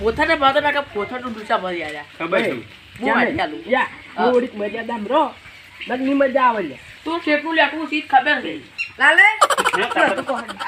પોથાને ભાવતો ના કે પોથાનું ડૂસા ભરી આવ્યા ખબર છે. યા થોડીક મર્યાદામાં રહો. નકની મજા આવે લે તું કેટલું લેખું સીધ ખબર નહીં લાલે?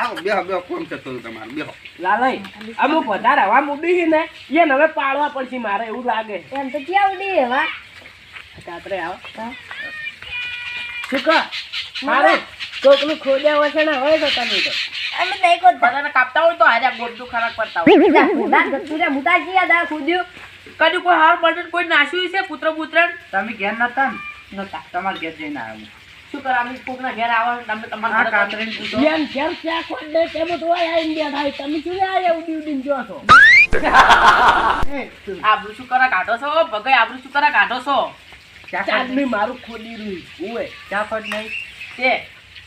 આવો બેહો બેહો કોમ છે થોડું તમારું બેહો. લાલય અમુક વધારે હવા મૂડી ને એને હવે પાડવા પડશે મારે એવું લાગે. એમ તો ક્યાં ઉડી એવા કાતરે આવો. શું કહો? મારે કોકનું ખોદ્યા ને હોય તો તમે તો અમે નહીં કોઈ બધાને કાપતા હોય તો હારે ગોડું ખરાબ પડતા હોય. મુડા ગતુરે મુડા જીયા દા ખુદ્યું. કદી કોઈ હાર બટન કોઈ નાસ્યું છે પુત્ર પુત્ર તમે ઘેર નતા નતા. તમારે ઘેર જઈને આવ્યો શું કર? અમે કોકના ઘેર આવો તમે તમારા કાતરીને પૂછો. બેન ઘેર ક્યાં ખોટ દે તેમ તો આ ઇન્ડિયા થાય તમે શું આ ઉડી ઉડીને જો છો? આબરૂ શું કરા કાઢો છો? ભગાઈ આબરૂ શું કરા કાઢો છો? ચાંદની મારું ખોલી રહ્યું. ઓય ચા ફટ નહીં તે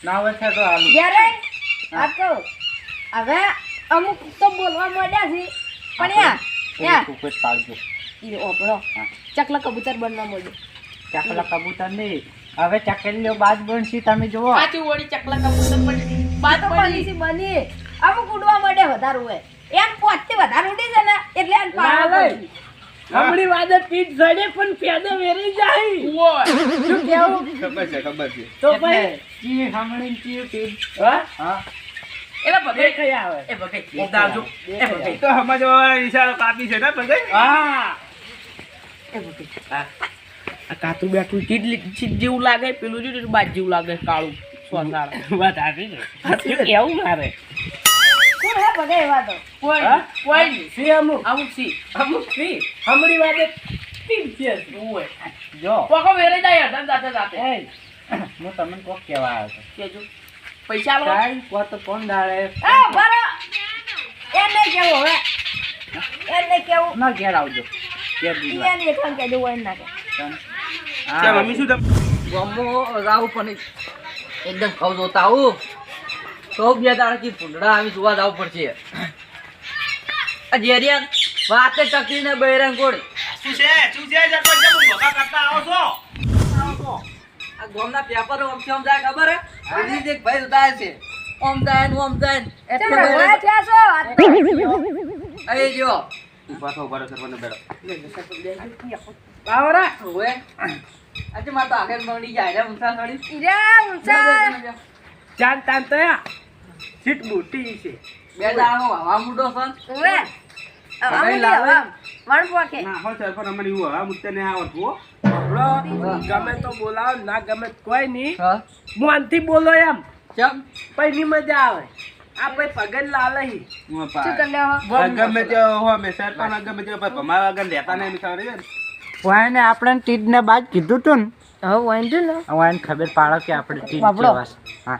ના હોય તો આલુ જ્યારે આ તો હવે અમુક તો બોલવા માંડ્યા છે. પણ યા યા ઉપર પાડજો ઈ ઓપડો ચકલા કબૂતર બનવા માંડ્યો. ચકલા કબૂતર નહીં. હવે ચકલીઓ બાજ બનશે તમે જુઓ. સાચું ઓડી ચકલા કબૂતર બનશે. બાજ બની છે બની અમુક ઉડવા માંડે વધારે હોય. એમ પોતે વધારે ઉડી છે ને એટલે એમ પાડવા. હમણી વાદે પીઠ જડે પણ પેદે વેરી જાય. ઓય ખબર છે ખબર છે. તો એટલે ચી હમણી ચી ટીપ હા? હા. એટલે એ કઈ આવે. એ ભગાઈ ચીજ એ ભગાઈ તો સમજવા ઈશારો કાપી છે ને ભગાઈ હા. એ ભગાઈ આ કાતું બેઠું ચીજ જેવું લાગે પેલું જો બાજ જેવું લાગે કાળું સોનાર વાત આવી ને. કેવું મારે કોઈ? કોઈ નહીં. સી અમુક. અમુક સી. અમુક સી. હમણી વાગે પીઠ છે ઓય જો. પોકો વેરે જાય હડન જાતે જાતે એ હું તમને કોક આવ્યો હતો કેજો. પૈસા આલો કાંઈ કો તો કોણ દાડે એ બરો એ નહીં કેવું હવે. એ નહીં કેવું. ના ઘેર આવજો. ઘેર દીધવા ઈ એની ના કે હા. મમ્મી શું તમે? ગમો રાહુ પણ એકદમ ખવ જોતા આવું. તો બે દાડાથી ભૂંડડા આવી જોવા જવું પડશે. આ જેરિયા વાતે ચકરી ને બૈરંગ કોડ શું છે શું છે જતો જમ ભગા કરતા આવો છો? આ ગોમના પેપર ઓમ કેમ જાય ખબર હે? એક ભાઈ ઉતાર છે. ઓમ જાય ને ઓમ જાય એટલે તમે હોય થયા છો? અરે જો. ઊભા થો ઊભા સરપંચ બેડો બાવરા હવે આજે માર તો આગળ મળી જાય રે ઉંસા સડી ઈરા ઉંસા જાન તાન તો સીટ મોટી છે. બે દાણો હવા મુડો સન ઉવે. ગમે તો બોલાવો ના ગમે કોઈ નહીં. હા. મોનથી બોલો એમ. ચમ. પૈની મજા આવે. આપણે પગન લાલહી ગમે તે ગમે તે ભમાવા ગન રહેતા નહીં ખબર છે વાયને આપણે ટીટ ને બાજ કીધું તું ને. હવે વાંધો ને. ખબર પાડો કે આપણે. હા.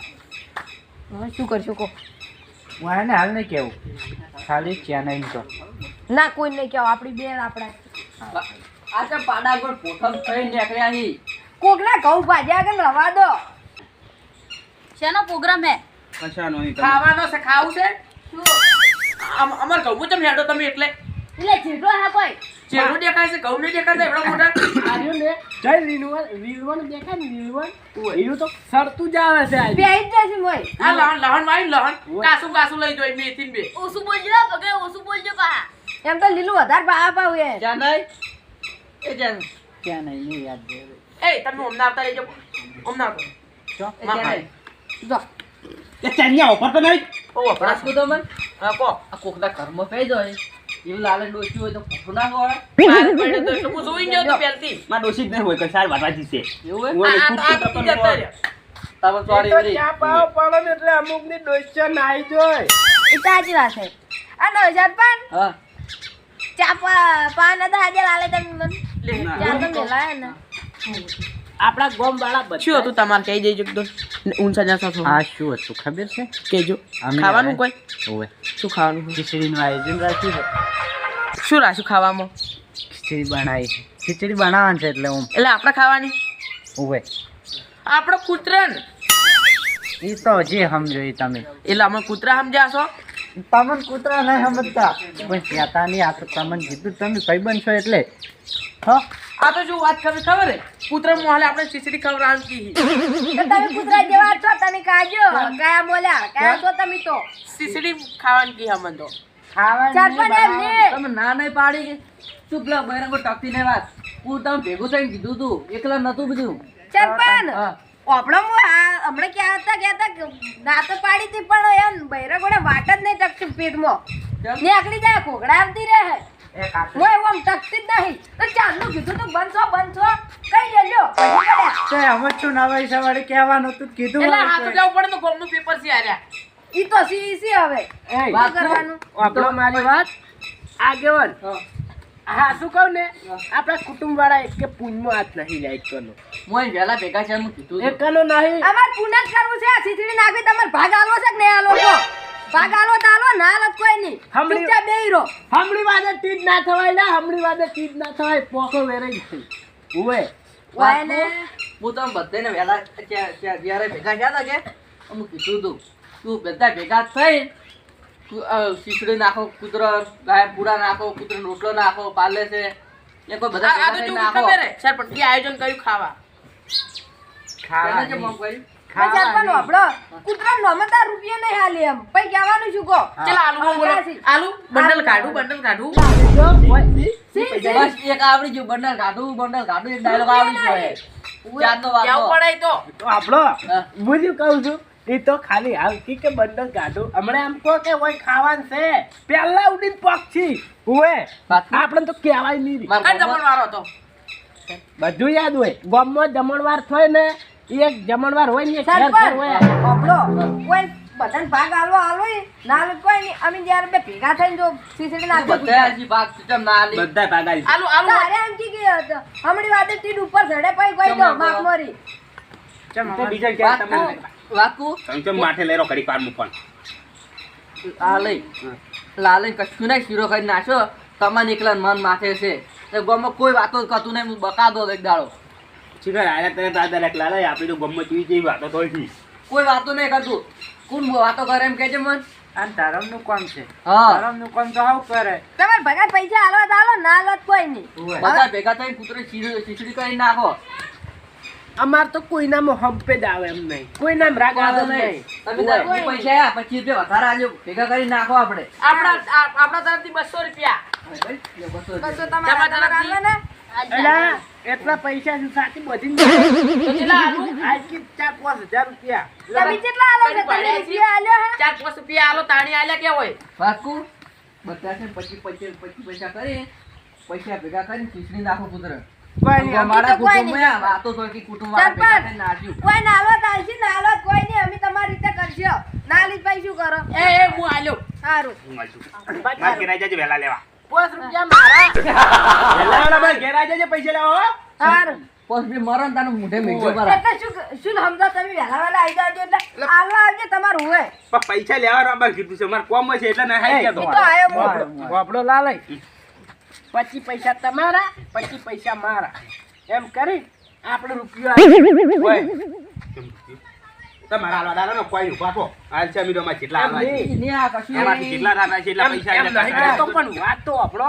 હવે શું કરશું કો વાયને હાલ નહીં કેવું ખાલી ચેનાઈ તો. ના કોઈ નહીં કેવો આપણી બેન આપણા. આચા તો પાડા ગોળ પોથમ થઈ નીકળ્યા હી. કોક ના ઘઉં ભાજ્યા આગળ રવા દો. શેનો પ્રોગ્રામ હે? કશાનો નહીં ખાવાનો છે ખાવું છે? અમાર ઘઉં તમે હેડો તમે એટલે. એટલે ચીટો હા કોઈ. ચેડું દેખાય છે ઘઉં નહીં દેખાતા એવડા મોટા. આર્યું ને. જય રીલવન રીલવન દેખાય ને રીલવન એનું તો સરતું જ આવે છે આજે. બેહી જાય છે મોય. આ લહણ લહણ મારી લહણ. કાસું કાસું લઈ જોઈ મેથી બે. ઓછું બોલજો ભગે ઓછું બોલજો પા એમ તો લીલું વધારે ભાવ પાવ એ જ્યાં નહીં એ જ્યાં ચેન્નઈ નહીં યાદ છે એ તમે ઓમના આવતા રહેજો ઓમના આવતા એ જ્યાં નહીં જો તે ચાન્યા ઉપર તો નહીં ઓ વપરાશ રાજકુ તો મન હા કો આ કોકના ઘરમાં થઈ જાય એવું લાલે ડોસી હોય તો ખોટું ના ખવાય મારે પડ્યો તો એટલે હું જોઈ ગયો તો પહેલથી માં ડોસી જ નહીં હોય કશાર વાતાજી છે એવું હું આ એને આ તો ખૂબ આ તો ખૂબ જતા રહ્યા. તમે એ સોરી તો વરી ચા પાવ પડે ને એટલે અમુકની ડોસ્યો નાઈ જોય એ તાજી વાત છે આ નવજાત પાન હા આપણા ગોમ વાળા શું હતું તમારે? કહી દેજો એકદમ ઊંચા જાસા છો. આ શું હતું? ખબર છે? કેજો ખાવાનું કોઈ? ઓવે. શું ખાવાનું ખીચડીનું આયોજન રાખ્યું છે. શું રાખ્યું ખાવામાં? ખીચડી બનાવી છે. ખીચડી બનાવવાની છે એટલે હું એટલે આપણે ખાવાની? ઓવે. આપણો કૂતરા ને એ તો જે સમજો એ તમે. એટલે અમે કૂતરા સમજ્યા છો? તમને કૂતરા નહીં સમજતા. પણ નહીં આ તો તમને કીધું તમે ભાઈબંધ છો એટલે. હા? આ તો જો વાત ખબર ખબર હે? કૂતરા મોહાલે આપણે ખીચડી ખવડાવવાની કી તમે કૂતરા જેવા છો તમે કાજો કયા બોલ્યા? કયા છો તમે તો? ખીચડી ખાવાની કી હમન તો. તમે ના નહીં પાડી તું પેલા બૈરંગો ટકતી ને વાત. હું તમે ભેગું થઈને કીધું તું. એકલા નતું બધું સરપંચ હા. ઓપડો હું આ હમણાં ક્યાં હતા ક્યાં હતા ના તો પાડી હતી પણ એમ. બૈરા ગોળે વાટ જ નહીં ટકતી પેટમાં. ને નીકળી જાય ઘોઘડા આવતી રહે. હું એવું આમ ટકતી જ નહીં. તો ચાલનું કીધું તું બંધ છો બંધ છો કઈ લેજો પછી હવે તું નવાઈ સવારે કહેવાનું તું કીધું એટલે હાથ જવું પડે તો ગોમનું પેપર છે આર્યા ઈ તો સી સી હવે. એ. વાત કરવાનું? આપણો મારી વાત. આગેવાન. હા. શું કહું ને? આપણા કુટુંબ વાળા એક કે પૂંજમાં હાથ નહીં જાય એકનો. મોય વેલા વહેલા ભેગા છે હું કીધું એક એકનો નહીં. અમાર પુનઃ કરવું છે આ ખીચડી નાખી તમારે ભાગ આલવો છે કે નહીં આલવો? કહો? ભાગ આલવો તો આલો ના આલો તો કોઈ નહીં. હમણાં- ચૂપચાપ બેહી રહો હમણી વાદે તીજ ના થવાય લે હમણી વાદે તીજ ના થવાય પોકો વેરાઈ થઈ ઉવે વાય ને. હું તમે બધાને વેલા ત્યાં- ત્યાં જ્યારે ભેગા થયા હતા કે હું કીધું તું તું બધા ભેગા થઈ શીશડી નાખો કૂતરો ગાય પૂરા નાખો કૂતરો રોટલો નાખો પાલે છે. એ કોઈ બધા આ તો ખબર હે. સરપંચ એ આયોજન કર્યું ખાવા. ખાવા જે મોમ કર્યું? પણ સરપંચ વાપરો કૂતરાનો નામે તાર રૂપિયા નહીં હાલી એમ. પછી કહેવાનું શું કહો. ચલ આલુ બોલો. આલુ બંડલ કાઢું બંડલ કાઢું. સી, સી. બસ એક આવડી ગયું. બંડલ કાઢું બંડલ કાઢું. એક ડાયલોગ આવડી ગયો હે. શું કહું છું? એ તો ખાલી હાલ કી કે બંડલ કાઢું હમણાં એમ કહો કે હોય ખાવાનું છે. પહેલા ઉડીને પક્ષી હુએ આપણે તો કહેવાય નહીં. ગામમાં- હતો. બધું યાદ હોય. ગામમાં જમણવાર થાય ને એક જમણવાર હોય ને ઘેર ઘેર હોય. વાપરો કોઈ બધાને ભાગ આલવો આલો ઈ. ના કોઈ નહીં. અમે જ્યારે બે ભેગા થઈને જો સીસીડી નાખો બધા ભાગ સિસ્ટમ ના આલી. બધા ભાગ આલી. આલુ આલુ. અરે એમ કી કે હમણી વાતે તીડ ઉપર ચડે પછી કોઈ દો માપ મોરી તો બીજા ક્યાં તમે વાકુ- તમે માથે લઈ ઘડીક વારનું પણ આ લઈ. લા કશું નહીં શીરો કરી નાખ્યો તમારે એકલા મન માથે છે. એ ગામમાં કોઈ વાતો કરતું નહીં હું બકા દો એક દાડો. શીખર આયા તને દાદા લાખ લાલે આપણી તો ગમે તેવી જેવી વાતો તો કોઈ વાતો નહીં કરતું. કોણ વાતો કરે એમ કે છે મન. આ ધરમનું કામ છે. ધરમનું કામ તો આવું કરે. તમારે ભગા પૈસા આલવા તો આલો ના આલો કોઈ નહીં. બધા ભેગા થઈને કૂતરો ખીચડી કરી નાખો. અમાર તો કોઈનામાં હંપે જ આવે એમ નહીં. કોઈના રાગ આવે નહીં. તમે પૈસા પચીસ રૂપિયા વધારે આજો ભેગા કરી નાખો આપણે. આપણા આપણા તરફથી બસો રૂપિયા. એટલા પૈસા છે સાચી બધી કેટલા આલુ? આખી ચાર પાંચ હજાર રૂપિયા. તમે કેટલા આલો છો? તમે રૂપિયા આલ્યો હે? ચાર પાંચ રૂપિયા આલો તાણી આલ્યા કે હોય? વાકુ બધા છે પચીસ પચીસ પચીસ પૈસા કરી પૈસા ભેગા કરીને ખીચડી નાખો કૂતરો કોઈ નહીં, મારા તો કોઈ કુટુંબમાં આ તો કે કુટુંબ સરપંચ. કોઈ ના આલવા તો આલશે ના આલવા તો કોઈ નહીં. અમે તમારી રીતે કરશો. ના આલી શું કરો? એ એ હું આલ્યો. સારું હું આવું માર ઘેર જજે વહેલા લેવા. પાંચ રૂપિયા મારા. વહેલા વહેલા માર ઘેર જજે પૈસા લેવા હો. સારું મરો મોઢે મેઘજો પર એટલે શું શું સમજો તમે વહેલા વહેલા આવી જાજો એટલે. આલવા આવજો તમારું હોય. પણ પૈસા લેવા રાબર કીધું છે. મારે કોમ છે એટલે ના હાઈ ગયો તો આયો પચીસ પૈસા તમારા પછી પૈસા મારા. એમ કરી આપણે રૂપિયો તમારા કોઈ ઊભા થો છે અમીરો માં જેટલા એમ છે. આ કશું એમાંથી જેટલા રાના છે એટલા પૈસા એમ નહીં કાકા. પણ વાત તો આપણો.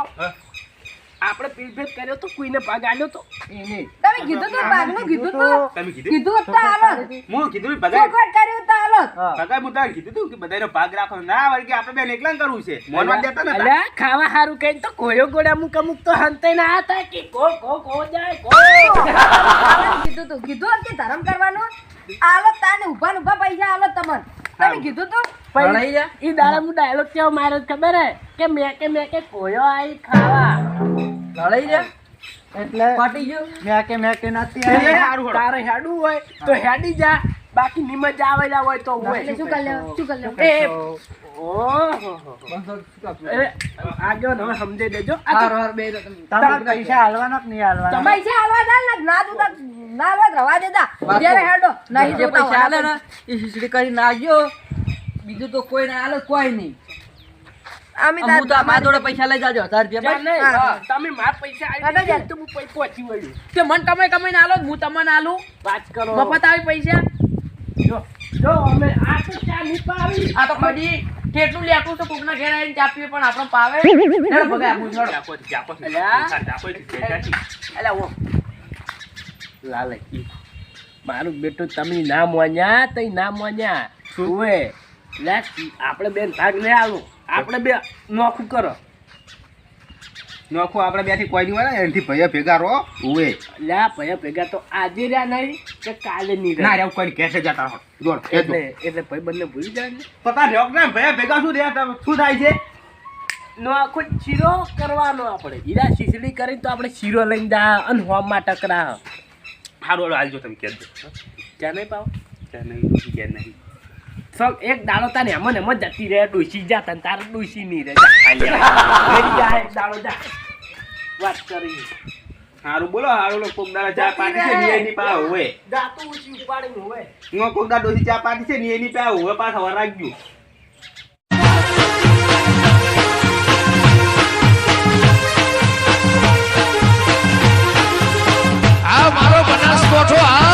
આપણે પીલભેદ કર્યો તો કોઈને ભાગ આલ્યો તો. એને તમે કીધું તો ભાગનું કીધું તો તમે કીધું? કીધું હોત આલો હું કીધું ભગાઈ ચોખવટ કર્યું હું. તારે કીધું તું કે બધાનો ભાગ રાખો ના વળી આપણે બેન એકલા કરવું છે. મોનવા દેતા ને અલ્યા ખાવા હારું કઈ તો કોયો ગોળા અમુક અમુક તો હંતે ના હતા કે ગો ગો ગો જાય ગો. કીધું તું કીધું કે ધરમ કરવાનું? આલો તાને ઊભા ને ઊભા પૈસા આલો તમને. તમે કીધું તું? ભણાઈ ઈ દાડા હું ડાયલોગ કેવો માર્યો ખબર હે? કે મેકે મેકે કોયો આઈ ખાવા. લડાઈ જા. એટલે પાટી ગયો. મેકે મેકે નથી એટલે આવી. તારે હેડું હોય તો હેડી જા. બાકી નિમજ આવેલા હોય તો હોય. શું કર લેવું? શું કર લેવું? એ તો ઓહો. બસો શું અરે આગળ હવે સમજાઈ દેજો. આ તો હાર હાર બે તો તમે. તમે પૈસા હાલવાના કે નહીં હાલવાના? પૈસા આલવા ના જોતા ના આલવા રવા દેતા. જ્યારે હેડો નહીં જે પૈસા આલે ને એ ખીચડી કરી નાખજો. બીજું તો કોઈ ના આલે કોઈ નહીં. અમે તો મારા જોડે પૈસા લઈ જાજો હજાર રૂપિયા તમે મારા પૈસા આવી. તો હું પૈ- પહોંચી વળ્યું તે મન કમાઈ કમાઈને આલો હું તમને આલું વાત કરો. મફત આવી પૈસા. જો જો અમે આ તો ચા નહીં પાવી. આ તો કદી કેટલું લેતું તો કોકના ઘેર આવીને ચા પીએ પણ આપણો પાવે? હેડો ભગાય આપણું હેડો. જાપો જાપો. જાપો ભેગા. અલા ઓ. લાલે મારું બેટું તમે ના મોન્યા તઈ ના મોન્યા. સુવે લે આપણે બેન ભાગ લે આવું આપણે બે નોખું કરો. નોખું આપણે બેથી કોઈ નહીં હોય ને એનાથી ભૈયા ભેગા રહો ઉવે. લ્યા ભૈયા ભેગા તો આજે રહ્યા નહીં કે કાલે નહીં ના રહ્યા રે કોઈ કેસે જતા રહો. જોડ એટલે એટલે ભાઈ બંને ભૂલી જાય ને. પતા રહ્યો ને ભૈયા ભેગા શું રહ્યા તમે શું થાય છે? નો આખો શીરો કરવાનો આપણે. હીરા શીસડી કરીને તો આપણે શીરો લઈને જા અને હોમમાં ટકરા. સારું હાલો હાલજો તમે કહેજો ક્યાં નહીં પાવ? ક્યાં નહીં ક્યાં નહીં. એક દાડો તાને એમ ને એમ જ જતી રહે ડોસી જા તને તારે ડોસી નહીં રહે જા એક દાડો જા. વાત કરી. સારું બોલો સારું લો કોક દાડા ચા પાટી છે ને એની પા હોવે. ગાતું ઉચી ઉપાડી હોવે. હું કોક દાડો ડોસી ચા પાટી છે ને એની પા હવે પાછા વરાગ્યું આ મારો બનાસકોઠો આ